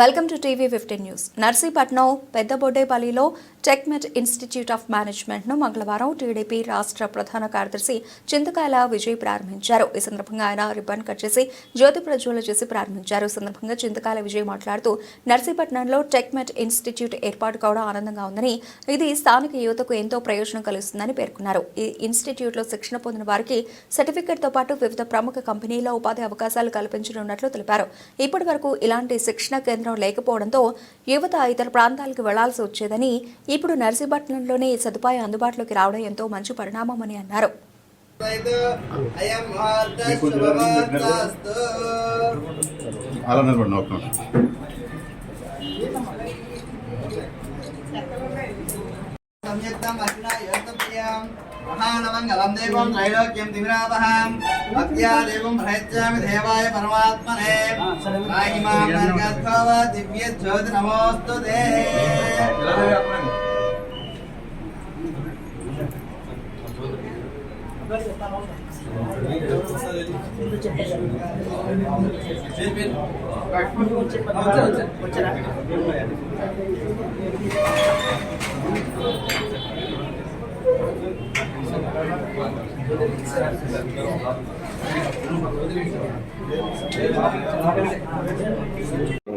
Welcome to TV fifteen news Narsipatnam పెద్ద బొడ్డేపల్లిలో టెక్మెట్ institute of మేనేజ్మెంట్ను మంగళవారం టీడీపీ రాష్ట్ర ప్రధాన కార్యదర్శి చింతకాయల విజయ్ ప్రారంభించారు. ఈ సందర్భంగా ఆయన రిబ్బన్ కట్ చేసి జ్యోతి ప్రజ్వల చేసి ప్రారంభించారు. ఈ సందర్భంగా చింతకాయల విజయ్ మాట్లాడుతూ నర్సీపట్నంలో టెక్మెట్ ఇన్స్టిట్యూట్ ఏర్పాటు కావడం ఆనందంగా ఉందని ఇది స్థానిక యువతకు ఎంతో ప్రయోజనం కలుస్తుందని పేర్కొన్నారు. ఈ ఇన్స్టిట్యూట్లో శిక్షణ పొందిన వారికి సర్టిఫికెట్తో పాటు వివిధ ప్రముఖ కంపెనీల ఉపాధి అవకాశాలు కల్పించనున్నట్లు తెలిపారు. ఇప్పటి వరకు ఇలాంటి శిక్షణ కేంద్రం లేకపోవడంతో యువత ఇతర ప్రాంతాలకు వెళ్ళాల్సి వచ్చేదని ఇప్పుడు నర్సీపట్నంలోనే ఈ సదుపాయం అందుబాటులోకి రావడం ఎంతో మంచి పరిణామమని అన్నారు. అలా మహానమంగళం దేవం త్రైలోక్యం దివిరాపహం భక్త్యా దేవం ప్రయచ్చామి దేవాయ పరమాత్మనే మాహిమాం నర్గద్భవ దివ్య జ్యోతి నమోస్తు తే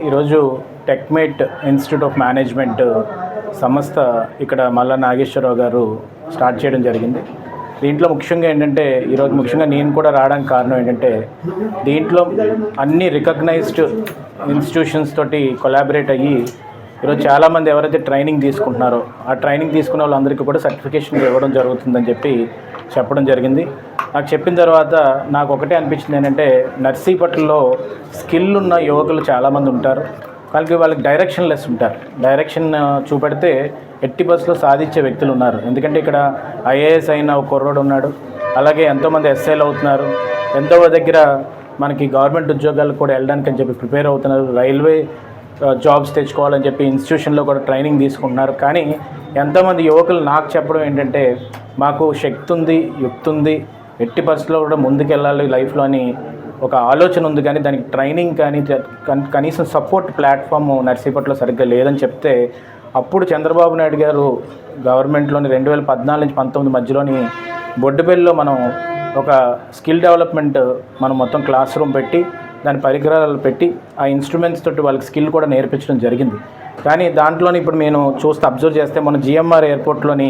ఈరోజు టెక్మేట్ ఇన్స్టిట్యూట్ ఆఫ్ మేనేజ్మెంట్ సంస్థ ఇక్కడ మల్ల నాగేశ్వరరావు గారు స్టార్ట్ చేయడం జరిగింది. దీంట్లో ముఖ్యంగా ఏంటంటే ఈరోజు ముఖ్యంగా నేను కూడా రావడానికి కారణం ఏంటంటే దీంట్లో అన్ని రికగ్నైజ్డ్ ఇన్స్టిట్యూషన్స్ తోటి కొలాబరేట్ అయ్యి ఈరోజు చాలామంది ఎవరైతే ట్రైనింగ్ తీసుకుంటున్నారో ఆ ట్రైనింగ్ తీసుకున్న వాళ్ళందరికీ కూడా సర్టిఫికేషన్ ఇవ్వడం జరుగుతుందని చెప్పి చెప్పడం జరిగింది. నాకు చెప్పిన తర్వాత నాకు ఒకటే అనిపించింది ఏంటంటే నర్సీపట్లలో స్కిల్ ఉన్న యువకులు చాలామంది ఉంటారు. వాళ్ళకి వాళ్ళకి డైరెక్షన్ లెస్ ఉంటారు. డైరెక్షన్ చూపెడితే ఎట్టి బస్సులో సాధించే వ్యక్తులు ఉన్నారు. ఎందుకంటే ఇక్కడ ఐఏఎస్ అయిన ఒక కుర్రోడు ఉన్నాడు. అలాగే ఎంతోమంది ఎస్ఐలు అవుతున్నారు. ఎంతో దగ్గర మనకి గవర్నమెంట్ ఉద్యోగాలకు కూడా వెళ్ళడానికి అని చెప్పి ప్రిపేర్ అవుతున్నారు. రైల్వే జాబ్స్ తెచ్చుకోవాలని చెప్పి ఇన్స్టిట్యూషన్లో కూడా ట్రైనింగ్ తీసుకుంటున్నారు. కానీ ఎంతోమంది యువకులు నాకు చెప్పడం ఏంటంటే మాకు శక్తి ఉంది యుక్తి ఉంది ఎట్టి పరిస్థితుల్లో కూడా ముందుకెళ్ళాలి లైఫ్లో అని ఒక ఆలోచన ఉంది. కానీ దానికి ట్రైనింగ్ కానీ కనీసం సపోర్ట్ ప్లాట్ఫామ్ నర్సీపట్లో సరిగ్గా లేదని చెప్తే అప్పుడు చంద్రబాబు నాయుడు గారు గవర్నమెంట్లోని రెండు వేల పద్నాలుగు నుంచి పంతొమ్మిది మధ్యలోని బొడ్డుబెల్లిలో మనం ఒక స్కిల్ డెవలప్మెంట్ మనం మొత్తం క్లాస్ రూమ్ పెట్టి దాని పరికరాలు పెట్టి ఆ ఇన్స్ట్రుమెంట్స్ తోటి వాళ్ళకి స్కిల్ కూడా నేర్పించడం జరిగింది. కానీ దాంట్లోని ఇప్పుడు నేను చూస్తే అబ్జర్వ్ చేస్తే మన జిఎంఆర్ ఎయిర్పోర్ట్లోని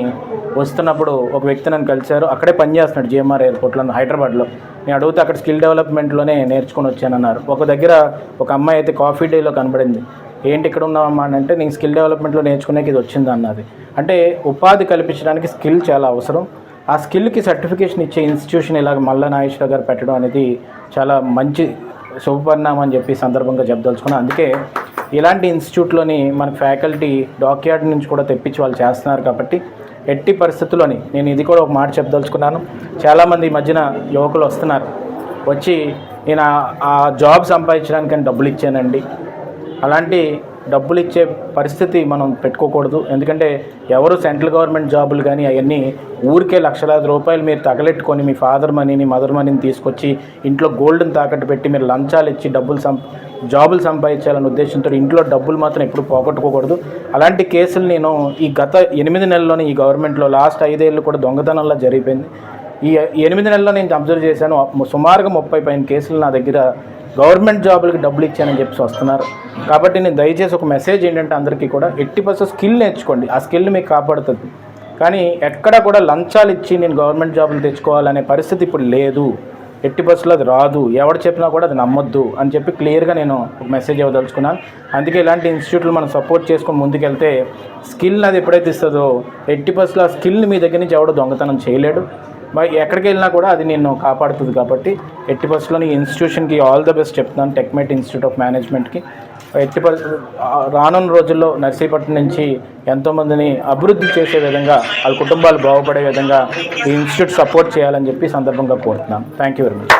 వస్తున్నప్పుడు ఒక వ్యక్తి నన్ను కలిశారు. అక్కడే పనిచేస్తున్నాడు జిఎంఆర్ ఎయిర్పోర్ట్లో హైదరాబాద్లో. నేను అడిగితే అక్కడ స్కిల్ డెవలప్మెంట్లోనే నేర్చుకొని వచ్చానన్నారు ఒక దగ్గర ఒక అమ్మాయి అయితే కాఫీ డేలో కనబడింది. ఏంటి ఇక్కడ ఉన్నామా అని అంటే నేను స్కిల్ డెవలప్మెంట్లో నేర్చుకునేకి ఇది వచ్చింది? అన్నది. అంటే ఉపాధి కల్పించడానికి స్కిల్ చాలా అవసరం. ఆ స్కిల్కి సర్టిఫికేషన్ ఇచ్చే ఇన్స్టిట్యూషన్ ఇలాగ మల్ల నాగేశ్వర గారు పెట్టడం అనేది చాలా మంచి శుభపరిణామం అని చెప్పి సందర్భంగా చెప్పదలుచుకున్నాను అందుకే ఇలాంటి ఇన్స్టిట్యూట్లోని మన ఫ్యాకల్టీ డాక్యార్డ్ నుంచి కూడా తెప్పించి వాళ్ళు చేస్తున్నారు కాబట్టి ఎట్టి పరిస్థితుల్లోని నేను ఇది కూడా ఒక మాట చెప్పదలుచుకున్నాను. చాలామంది ఈ మధ్యన యువకులు వస్తున్నారు. వచ్చి నేను ఆ- జాబ్ సంపాదించడానికని డబ్బులు ఇచ్చానండి. అలాంటి డబ్బులు ఇచ్చే పరిస్థితి మనం పెట్టుకోకూడదు. ఎందుకంటే ఎవరు సెంట్రల్ గవర్నమెంట్ జాబులు కానీ అవన్నీ ఊరికే లక్షలాది రూపాయలు మీరు తగలెట్టుకొని మీ ఫాదర్ మనీని మదర్ మనీని తీసుకొచ్చి ఇంట్లో గోల్డ్ని తాకట్టు పెట్టి మీరు లంచాలు ఇచ్చి డబ్బులు సం జాబులు సంపాదించాలనే ఉద్దేశంతో ఇంట్లో డబ్బులు మాత్రం ఎప్పుడు పోగొట్టుకోకూడదు. అలాంటి కేసులు నేను ఈ గత ఎనిమిది నెలల్లోనే ఈ గవర్నమెంట్లో లాస్ట్ ఐదేళ్ళు కూడా దొంగతనంలా జరిగిపోయింది. ఈ ఎనిమిది నెలల్లో నేను అబ్జర్వ్ చేశాను. సుమారుగా ముప్పై పైన కేసులు నా దగ్గర గవర్నమెంట్ జాబులకి డబ్బులు ఇచ్చానని చెప్పి వస్తున్నారు. కాబట్టి నేను దయచేసి ఒక మెసేజ్ ఏంటంటే అందరికీ కూడా ఎట్టి పర్సెంట్ స్కిల్ నేర్చుకోండి. ఆ స్కిల్ మీకు కాపాడుతుంది. కానీ ఎక్కడ కూడా లంచాలు ఇచ్చి నేను గవర్నమెంట్ జాబులు తెచ్చుకోవాలనే పరిస్థితి ఇప్పుడు లేదు. ఎట్టి బస్సులో అది రాదు. ఎవడు చెప్పినా కూడా అది నమ్మొద్దు అని చెప్పి క్లియర్గా నేను ఒక మెసేజ్ ఇవ్వదలుచుకున్నాను. అందుకే ఇలాంటి ఇన్స్టిట్యూట్లు మనం సపోర్ట్ చేసుకొని ముందుకెళ్తే స్కిల్ అది ఎప్పుడైతే ఇస్తుందో ఎట్టి బస్సులో ఆ స్కిల్ మీ దగ్గర నుంచి ఎవడో దొంగతనం చేయలేడు. ఎక్కడికి వెళ్ళినా కూడా అది నేను కాపాడుతుంది కాబట్టి ఎట్టి బస్సులోని ఇన్స్టిట్యూషన్కి ఆల్ ద బెస్ట్ చెప్తున్నాను టెక్మెట్ ఇన్స్టిట్యూట్ ఆఫ్ మేనేజ్మెంట్కి. ఎట్టి రానున్న రోజుల్లో నర్సీపట్నం నుంచి ఎంతోమందిని అభివృద్ధి చేసే విధంగా వాళ్ళ కుటుంబాలు బాగుపడే విధంగా ఈ ఇన్స్టిట్యూట్ సపోర్ట్ చేయాలని చెప్పి సందర్భంగా కోరుతున్నాను. Thank you very much.